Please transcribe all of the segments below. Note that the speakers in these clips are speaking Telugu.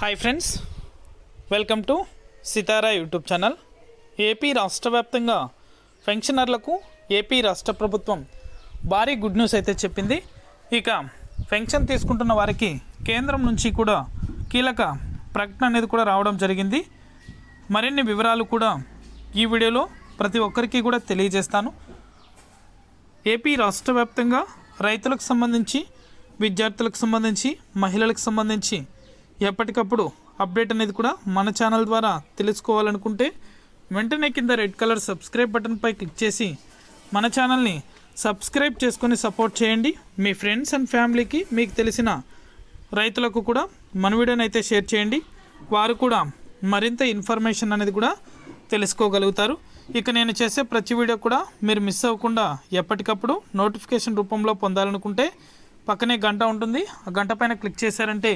Hi friends welcome to Sitara YouTube channel AP రాష్ట్ర వ్యాప్తంగా పెన్షనర్లకు ఏపీ రాష్ట్ర ప్రభుత్వం భారీ గుడ్ న్యూస్ అయితే చెప్పింది. ఇక పెన్షన్ తీసుకుంటున్న వారికి కేంద్రం నుంచి కూడా కీలక ప్రకటన అనేది కూడా రావడం జరిగింది. మరిన్ని వివరాలు కూడా ఈ వీడియోలో ప్రతి ఒక్కరికి కూడా తెలియజేస్తాను. ఏపీ రాష్ట్ర వ్యాప్తంగా రైతులకు సంబంధించి విద్యార్థులకు సంబంధించి మహిళలకు సంబంధించి ఎప్పటికప్పుడు అప్డేట్ అనేది కూడా మన ఛానల్ ద్వారా తెలుసుకోవాలనుకుంటే వెంటనే కింద రెడ్ కలర్ సబ్స్క్రైబ్ బటన్పై క్లిక్ చేసి మన ఛానల్ని సబ్స్క్రైబ్ చేసుకొని సపోర్ట్ చేయండి. మీ ఫ్రెండ్స్ అండ్ ఫ్యామిలీకి మీకు తెలిసిన రైతులకు కూడా మన వీడియోని అయితే షేర్ చేయండి. వారు కూడా మరింత ఇన్ఫర్మేషన్ అనేది కూడా తెలుసుకోగలుగుతారు. ఇక నేను చేసే ప్రతి వీడియో కూడా మీరు మిస్ అవ్వకుండా ఎప్పటికప్పుడు నోటిఫికేషన్ రూపంలో పొందాలనుకుంటే పక్కనే గంట ఉంటుంది. ఆ గంట పైన క్లిక్ చేశారంటే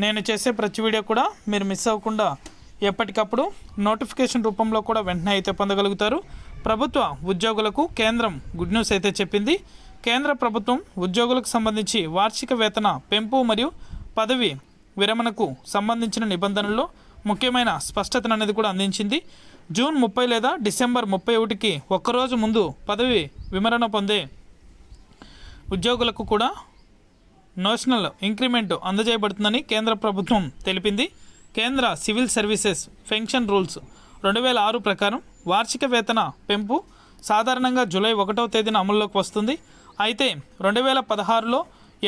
నేను చేసే ప్రతి వీడియో కూడా మీరు మిస్ అవ్వకుండా ఎప్పటికప్పుడు నోటిఫికేషన్ రూపంలో కూడా వెంటనే అయితే పొందగలుగుతారు. ప్రభుత్వ ఉద్యోగులకు కేంద్రం గుడ్ న్యూస్ అయితే చెప్పింది. కేంద్ర ప్రభుత్వం ఉద్యోగులకు సంబంధించి వార్షిక వేతన పెంపు మరియు పదవి విరమణకు సంబంధించిన నిబంధనల్లో ముఖ్యమైన స్పష్టతను అనేది కూడా అందించింది. జూన్ ముప్పై లేదా డిసెంబర్ ముప్పై ఒకటికి ఒక్కరోజు ముందు పదవి విమరణ పొందే ఉద్యోగులకు కూడా నేషనల్ ఇంక్రిమెంట్ అందజేయబడుతుందని కేంద్ర ప్రభుత్వం తెలిపింది. కేంద్ర సివిల్ సర్వీసెస్ పెన్షన్ రూల్స్ రెండు వేల ఆరు ప్రకారం వార్షిక వేతన పెంపు సాధారణంగా జూలై ఒకటవ తేదీన అమల్లోకి వస్తుంది. అయితే రెండు వేల పదహారులో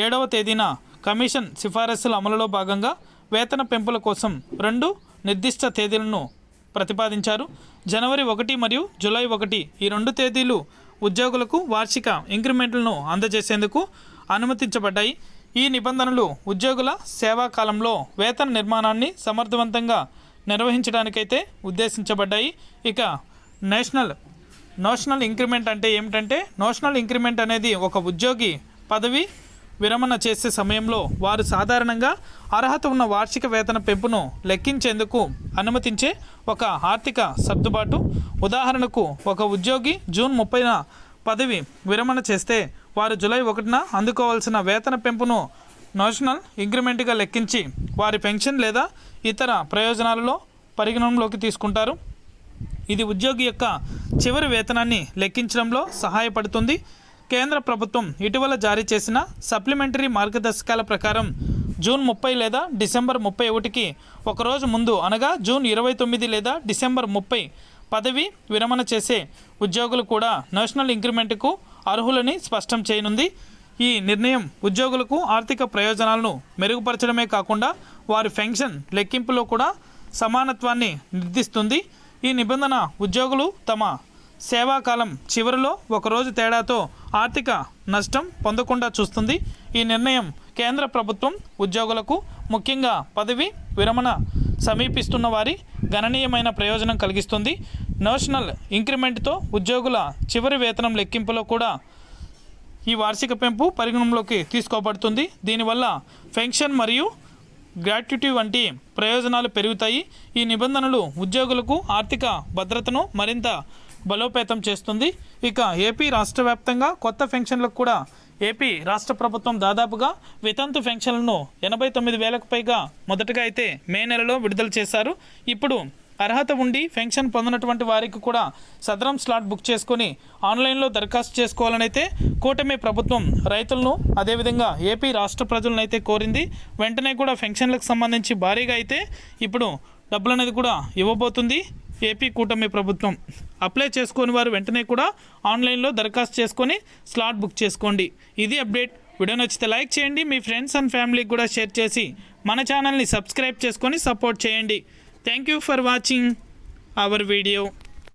ఏడవ తేదీన కమిషన్ సిఫారసుల అమలులో భాగంగా వేతన పెంపుల కోసం రెండు నిర్దిష్ట తేదీలను ప్రతిపాదించారు. జనవరి ఒకటి మరియు జూలై ఒకటి ఈ రెండు తేదీలు ఉద్యోగులకు వార్షిక ఇంక్రిమెంట్లను అందజేసేందుకు అనుమతించబడ్డాయి. ఈ నిబంధనలు ఉద్యోగుల సేవా కాలంలో వేతన నిర్మాణాన్ని సమర్థవంతంగా నిర్వహించడానికైతే ఉద్దేశించబడ్డాయి. ఇక నేషనల్ నోషనల్ ఇంక్రిమెంట్ అంటే ఏమిటంటే నోషనల్ ఇంక్రిమెంట్ అనేది ఒక ఉద్యోగి పదవి విరమణ చేసే సమయంలో వారు సాధారణంగా అర్హత ఉన్న వార్షిక వేతన పెంపును లెక్కించేందుకు అనుమతించే ఒక ఆర్థిక సర్దుబాటు. ఉదాహరణకు ఒక ఉద్యోగి జూన్ ముప్పైన పదవి విరమణ చేస్తే వారు జూలై ఒకటిన అందుకోవాల్సిన వేతన పెంపును నేషనల్ ఇంక్రిమెంట్గా లెక్కించి వారి పెన్షన్ లేదా ఇతర ప్రయోజనాలలో పరిగణనలోకి తీసుకుంటారు. ఇది ఉద్యోగి యొక్క చివరి వేతనాన్ని లెక్కించడంలో సహాయపడుతుంది. కేంద్ర ప్రభుత్వం ఇటీవల జారీ చేసిన సప్లిమెంటరీ మార్గదర్శకాల ప్రకారం జూన్ ముప్పై లేదా డిసెంబర్ ముప్పై ఒకటికి ఒకరోజు ముందు అనగా జూన్ ఇరవై తొమ్మిది లేదా డిసెంబర్ ముప్పై పదవి విరమణ చేసే ఉద్యోగులు కూడా నేషనల్ ఇంక్రిమెంట్కు అర్హులని స్పష్టం చేయనుంది. ఈ నిర్ణయం ఉద్యోగులకు ఆర్థిక ప్రయోజనాలను మెరుగుపరచడమే కాకుండా వారి పెన్షన్ లెక్కింపులో కూడా సమానత్వాన్ని నిర్దిస్తుంది. ఈ నిబంధన ఉద్యోగులు తమ సేవాకాలం చివరిలో ఒకరోజు తేడాతో ఆర్థిక నష్టం పొందకుండా చూస్తుంది. ఈ నిర్ణయం కేంద్ర ప్రభుత్వం ఉద్యోగులకు ముఖ్యంగా పదవి విరమణ సమీపిస్తున్న వారి గణనీయమైన ప్రయోజనం కలిగిస్తుంది. నేషనల్ ఇంక్రిమెంట్తో ఉద్యోగుల చివరి వేతనం లెక్కింపులో కూడా ఈ వార్షిక పెంపు పరిగణంలోకి తీసుకోబడుతుంది. దీనివల్ల పెన్షన్ మరియు గ్రాట్యుటీ వంటి ప్రయోజనాలు పెరుగుతాయి. ఈ నిబంధనలు ఉద్యోగులకు ఆర్థిక భద్రతను మరింత బలోపేతం చేస్తుంది. ఇక ఏపీ రాష్ట్ర వ్యాప్తంగా కొత్త పెన్షన్లకు కూడా ఏపీ రాష్ట్ర ప్రభుత్వం దాదాపుగా వితంతు పెన్షన్లను ఎనభై తొమ్మిది వేలకు పైగా మొదటగా అయితే మే నెలలో విడుదల చేశారు. ఇప్పుడు అర్హత ఉండి పెన్షన్ పొందినటువంటి వారికి కూడా సదరం స్లాట్ బుక్ చేసుకొని ఆన్లైన్లో దరఖాస్తు చేసుకోవాలనైతే కూటమి ప్రభుత్వం రైతులను అదేవిధంగా ఏపీ రాష్ట్ర ప్రజలను అయితే కోరింది. వెంటనే కూడా పెన్షన్లకు సంబంధించి భారీగా అయితే ఇప్పుడు డబ్బులు అనేది కూడా ఇవ్వబోతుంది. ఏపీ కూటమి ప్రభుత్వం. అప్లై చేసుకోని వారు వెంటనే కూడా ఆన్లైన్లో దరఖాస్తు చేసుకొని స్లాట్ బుక్ చేసుకోండి. ఇది అప్డేట్. వీడియో నచ్చితే లైక్ చేయండి. మీ ఫ్రెండ్స్ అండ్ ఫ్యామిలీకి కూడా షేర్ చేసి మన ఛానల్ని సబ్స్క్రైబ్ చేసుకొని సపోర్ట్ చేయండి. Thank you for watching our video.